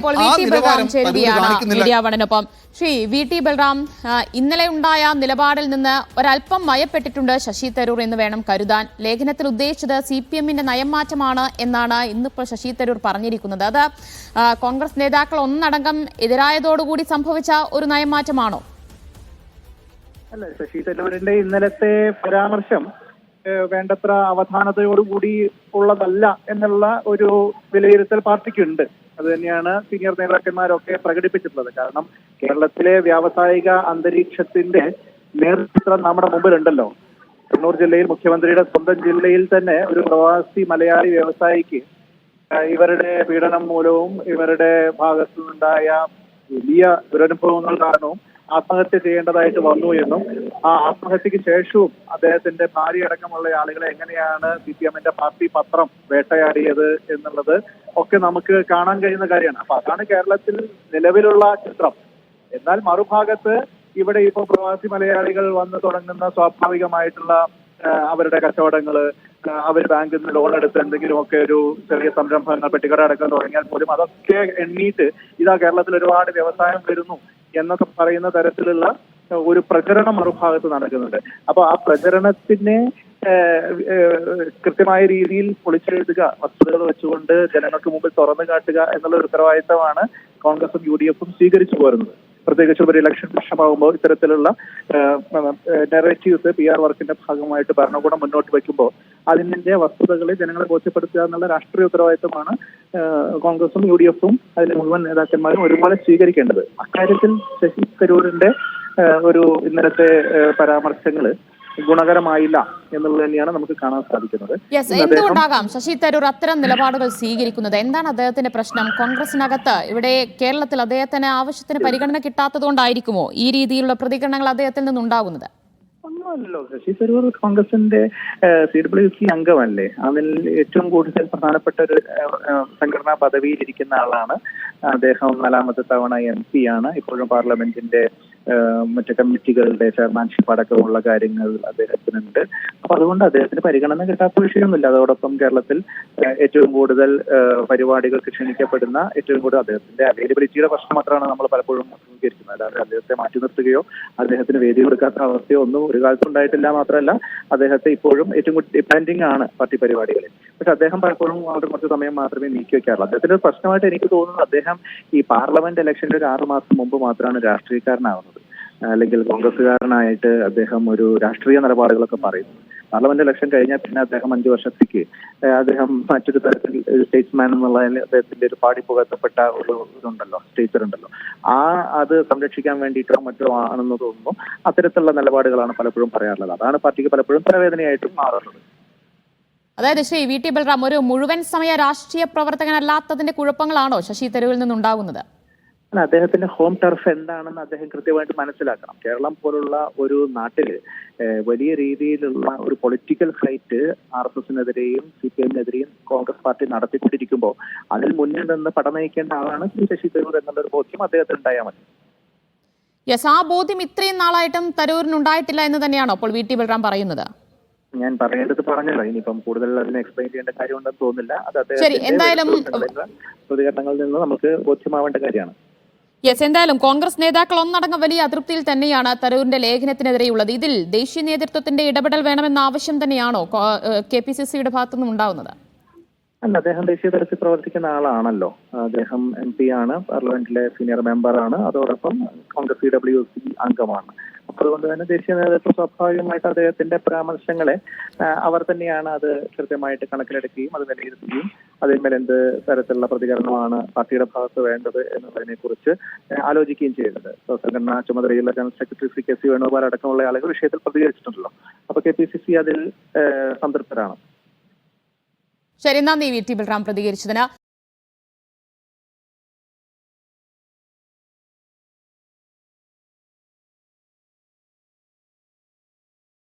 ഇപ്പോൾ ആ V T Balram നിലവാരം ചേരുകയാണ് കാണിക്കുന്നില്ല. ശ്രീ വി ടി ബൽറാം ഇന്നലെ ഉണ്ടായ നിലപാടിൽ നിന്ന് ഒരല്പം മയപ്പെട്ടിട്ടുണ്ട് ശശി തരൂർ എന്ന് വേണം കരുതാൻ. ലേഖനത്തിൽ ഉദ്ദേശിച്ചത് സി പി എമ്മിന്റെ നയംമാറ്റമാണ് എന്നാണ് ഇന്നിപ്പോൾ ശശി തരൂർ പറഞ്ഞിരിക്കുന്നത്. അത് കോൺഗ്രസ് നേതാക്കൾ ഒന്നടങ്കം എതിരായതോടുകൂടി സംഭവിച്ച ഒരു നയംമാറ്റമാണോ? അല്ല ശശി തരൂരിന്റെ ഇന്നലത്തെ പരാമർശം വേണ്ടത്ര അവധാനതയോടുകൂടി ഉള്ളതല്ല എന്നുള്ള ഒരു വിലയിരുത്തൽ പാർട്ടിക്കുണ്ട്. അത് തന്നെയാണ് സീനിയർ നേതാക്കന്മാരൊക്കെ പ്രകടിപ്പിച്ചിട്ടുള്ളത്. കാരണം കേരളത്തിലെ വ്യാവസായിക അന്തരീക്ഷത്തിന്റെ നേതൃത്വം നമ്മുടെ മുമ്പിലുണ്ടല്ലോ. കണ്ണൂർ ജില്ലയിൽ മുഖ്യമന്ത്രിയുടെ സ്വന്തം ജില്ലയിൽ തന്നെ ഒരു പ്രവാസി മലയാളി വ്യവസായിക്ക് ഇവരുടെ പീഡനം മൂലവും ഇവരുടെ ഭാഗത്തുനിന്നുണ്ടായ വലിയ ദുരനുഭവങ്ങൾ കാരണവും ആത്മഹത്യ ചെയ്യേണ്ടതായിട്ട് വന്നു എന്നും ആ ആത്മഹത്യക്ക് ശേഷവും അദ്ദേഹത്തിന്റെ ഭാര്യ അടക്കമുള്ള ആളുകളെ എങ്ങനെയാണ് സി പി എമ്മിന്റെ പാർട്ടി പത്രം വേട്ടയാടിയത് എന്നുള്ളത് ഒക്കെ നമുക്ക് കാണാൻ കഴിയുന്ന കാര്യമാണ്. അപ്പൊ അതാണ് കേരളത്തിൽ നിലവിലുള്ള ചിത്രം. എന്നാൽ മറുഭാഗത്ത് ഇവിടെ ഇപ്പോൾ പ്രവാസി മലയാളികൾ വന്നു തുടങ്ങുന്ന സ്വാഭാവികമായിട്ടുള്ള അവരുടെ കച്ചവടങ്ങൾ അവർ ബാങ്കിൽ നിന്ന് ലോൺ എടുത്ത് എന്തെങ്കിലുമൊക്കെ ഒരു ചെറിയ സംരംഭങ്ങൾ പെട്ടിക്കട അടക്കം തുടങ്ങിയാൽ പോലും അതൊക്കെ എണ്ണീട്ട് ഇതാ കേരളത്തിൽ ഒരുപാട് വ്യവസായം വരുന്നു. എന്നൊക്കെ പറയുന്ന തരത്തിലുള്ള ഒരു പ്രചരണം മറുഭാഗത്ത് നടക്കുന്നുണ്ട്. അപ്പൊ ആ പ്രചരണത്തിനെ കൃത്യമായ രീതിയിൽ പൊളിച്ചെഴുതുക വസ്തുതകൾ വെച്ചുകൊണ്ട് ജനങ്ങൾക്ക് മുമ്പിൽ തുറന്നു കാട്ടുക എന്നുള്ള ഉത്തരവാദിത്തമാണ് കോൺഗ്രസും യു ഡി എഫും സ്വീകരിച്ചു പോരുന്നത്. പ്രത്യേകിച്ച് ഒരു ഇലക്ഷൻ വർഷമാകുമ്പോൾ ഇത്തരത്തിലുള്ള നെറേറ്റീവ്സ് പി ആർ വർക്കിന്റെ ഭാഗമായിട്ട് ഭരണകൂടം മുന്നോട്ട് വയ്ക്കുമ്പോൾ അതിന്റെ വസ്തുതകളെ ജനങ്ങളെ ബോധ്യപ്പെടുത്തുക എന്നുള്ള രാഷ്ട്രീയ ഉത്തരവാദിത്തമാണ് കോൺഗ്രസും യു ഡി എഫും അതിലെ മുഴുവൻ നേതാക്കന്മാരും ഒരുപോലെ സ്വീകരിക്കേണ്ടത്. അക്കാര്യത്തിൽ ശശി തരൂരിന്റെ ഒരു ഇന്നലത്തെ പരാമർശങ്ങൾ ഗുണകരമായില്ല എന്നുള്ളത് തന്നെയാണ് നമുക്ക് കാണാൻ സാധിക്കുന്നത്. എന്തുകൊണ്ടാകാം? ശശി തരൂർ അത്തരം നിലപാടുകൾ സ്വീകരിക്കുന്നത്? എന്താണ് അദ്ദേഹത്തിന്റെ പ്രശ്നം? കോൺഗ്രസിനകത്ത് ഇവിടെ കേരളത്തിൽ അദ്ദേഹത്തിന് ആവശ്യത്തിന് പരിഗണന കിട്ടാത്തതുകൊണ്ടായിരിക്കുമോ ഈ രീതിയിലുള്ള പ്രതികരണങ്ങൾ അദ്ദേഹത്തിൽ നിന്നുണ്ടാകുന്നത്? ഒന്നുമല്ലോ ശശി തരൂർ കോൺഗ്രസിന്റെ സി ഡബ്ല്യു സി അംഗമല്ലേ? അതിൽ ഏറ്റവും കൂടുതൽ പ്രധാനപ്പെട്ട ഒരു സംഘടനാ പദവിയിൽ ഇരിക്കുന്ന ആളാണ് അദ്ദേഹം നാലാമത്തെ തവണ എം പി ആണ്. ഇപ്പോഴും പാർലമെന്റിന്റെ മറ്റ് കമ്മിറ്റികളുടെ ചെയർമാൻഷിപ്പ് അടക്കമുള്ള കാര്യങ്ങൾ അദ്ദേഹത്തിനുണ്ട്. അപ്പൊ അതുകൊണ്ട് അദ്ദേഹത്തിന് പരിഗണന കിട്ടാത്ത വിഷയമൊന്നുമില്ല. അതോടൊപ്പം കേരളത്തിൽ ഏറ്റവും കൂടുതൽ പരിപാടികൾ ക്ഷണിക്കപ്പെടുന്ന ഏറ്റവും കൂടുതൽ അദ്ദേഹത്തിന്റെ അവൈലബിലിറ്റിയുടെ പ്രശ്നം മാത്രമാണ് നമ്മൾ പലപ്പോഴും അഭിമുഖീകരിക്കുന്നത് അല്ലാതെ അദ്ദേഹത്തെ മാറ്റി നിർത്തുകയോ അദ്ദേഹത്തിന് വേദി കൊടുക്കാത്ത അവസ്ഥയോ ഒന്നും ഒരു കാലത്തും ഉണ്ടായിട്ടില്ല മാത്രമല്ല അദ്ദേഹത്തെ ഇപ്പോഴും ഏറ്റവും കൂടുതൽ ഡിപ്പെൻഡിങ് ആണ് പാർട്ടി പരിപാടികളിൽ. പക്ഷെ അദ്ദേഹം പലപ്പോഴും അവിടെ കുറച്ച് സമയം മാത്രമേ നീക്കി വെക്കാറുള്ളൂ അദ്ദേഹത്തിന്റെ ഒരു പ്രശ്നമായിട്ട് എനിക്ക് തോന്നുന്നത് അദ്ദേഹം ഈ പാർലമെന്റ് ഇലക്ഷന്റെ ഒരു ആറ് മാസം മുമ്പ് മാത്രമാണ് രാഷ്ട്രീയക്കാരനാവുന്നത്. അല്ലെങ്കിൽ കോൺഗ്രസ്സുകാരനായിട്ട് അദ്ദേഹം ഒരു രാഷ്ട്രീയ നിലപാടുകളൊക്കെ പറയുന്നു. പാർലമെന്റ് ഇലക്ഷൻ കഴിഞ്ഞാൽ പിന്നെ അദ്ദേഹം അഞ്ചു വർഷത്തേക്ക് അദ്ദേഹം മറ്റൊരു തരത്തിൽ സ്റ്റേറ്റ്സ്മാൻ എന്നുള്ളതിൽ അദ്ദേഹത്തിന്റെ ഒരു പാടി പുകഴ്ത്തപ്പെട്ട ഒരു ഇതുണ്ടല്ലോ സ്റ്റേച്ചർ ഉണ്ടല്ലോ. ആ അത് സംരക്ഷിക്കാൻ വേണ്ടിയിട്ടോ മറ്റോ ആണെന്ന് തോന്നുന്നു. അത്തരത്തിലുള്ള നിലപാടുകളാണ് പലപ്പോഴും പറയാറുള്ളത്. അതാണ് പാർട്ടിക്ക് പലപ്പോഴും തലവേദനയായിട്ടും മാറുന്നത് അതായത് ശ്രീ വി ടി ബൽറാം ഒരു മുഴുവൻ സമയ രാഷ്ട്രീയ പ്രവർത്തകനല്ലാത്തതിന്റെ കുഴപ്പങ്ങളാണോ ശശി തരൂരിൽ നിന്നുണ്ടാകുന്നത്? അല്ല അദ്ദേഹത്തിന്റെ ഹോം ടർഫ് എന്താണെന്ന് അദ്ദേഹം കൃത്യമായിട്ട് മനസ്സിലാക്കണം. കേരളം പോലുള്ള ഒരു നാട്ടിൽ വലിയ രീതിയിലുള്ള ഒരു പൊളിറ്റിക്കൽ ഫൈറ്റ് ആർ എസ് എസിനെതിരെയും സി പി എമ്മിനെതിരെയും കോൺഗ്രസ് പാർട്ടി നടത്തിക്കൊണ്ടിരിക്കുമ്പോൾ അതിൽ മുന്നിൽ നിന്ന് പടനയിക്കേണ്ട ആളാണ് ശ്രീ ശശി തരൂർ എന്നുള്ള ഒരു ബോധ്യം അദ്ദേഹത്തിന് ഉണ്ടായാൽ മതി. യെസ് ആ ബോധ്യം ഇത്രയും നാളായിട്ടും തരൂരിന് ഉണ്ടായിട്ടില്ല എന്ന് തന്നെയാണോ അപ്പോൾ വി ടി ബൽറാം പറയുന്നത്? ഞാൻ പറയേണ്ടത് പറഞ്ഞല്ലോ ഇനിയിപ്പം കൂടുതൽ അതിനെ എക്സ്പ്ലെയിൻ ചെയ്യേണ്ട കാര്യമുണ്ടെന്ന് തോന്നുന്നില്ല. അത് അദ്ദേഹം പ്രതികരണങ്ങളിൽ നിന്ന് നമുക്ക് ബോധ്യമാവേണ്ട കാര്യമാണ്. യെസ് എന്തായാലും കോൺഗ്രസ് നേതാക്കൾ ഒന്നടങ്കം വലിയ അതൃപ്തിയിൽ തന്നെയാണ് തരൂരിന്റെ ലേഖനത്തിനെതിരെയുള്ളത്. ഇതിൽ ദേശീയ നേതൃത്വത്തിന്റെ ഇടപെടൽ വേണമെന്ന ആവശ്യം തന്നെയാണോ കെ പി സി സിയുടെ ഭാഗത്തുനിന്നും ഉണ്ടാവുന്നത്? അല്ല അദ്ദേഹം ദേശീയ തലത്തിൽ പ്രവർത്തിക്കുന്ന ആളാണല്ലോ. അദ്ദേഹം എം പി ആണ് പാർലമെന്റിലെ സീനിയർ മെമ്പറാണ്. അതോടൊപ്പം കോൺഗ്രസ് സി ഡബ്ല്യു സി അംഗമാണ്. അതുകൊണ്ട് തന്നെ ദേശീയ നേതൃത്വം സ്വാഭാവികമായിട്ട് അദ്ദേഹത്തിന്റെ പരാമർശങ്ങളെ അവർ തന്നെയാണ് അത് കൃത്യമായിട്ട് കണക്കിലെടുക്കുകയും അത് വിലയിരുത്തുകയും അതിന്മേൽ എന്ത് തരത്തിലുള്ള പ്രതികരണമാണ് പാർട്ടിയുടെ ഭാഗത്ത് വേണ്ടത് എന്നതിനെ കുറിച്ച് ആലോചിക്കുകയും ചെയ്യുന്നത് സംഘടന ചുമതലയുള്ള general secretary C K C Venugopal അടക്കമുള്ള ആളുകൾ വിഷയത്തിൽ പ്രതികരിച്ചിട്ടുണ്ടല്ലോ. അപ്പൊ കെ പി സി സി അതിൽ സംതൃപ്തരാണ്. ശരി നന്ദി വി ടി ബൽറാം പ്രതികരിച്ചതിന്.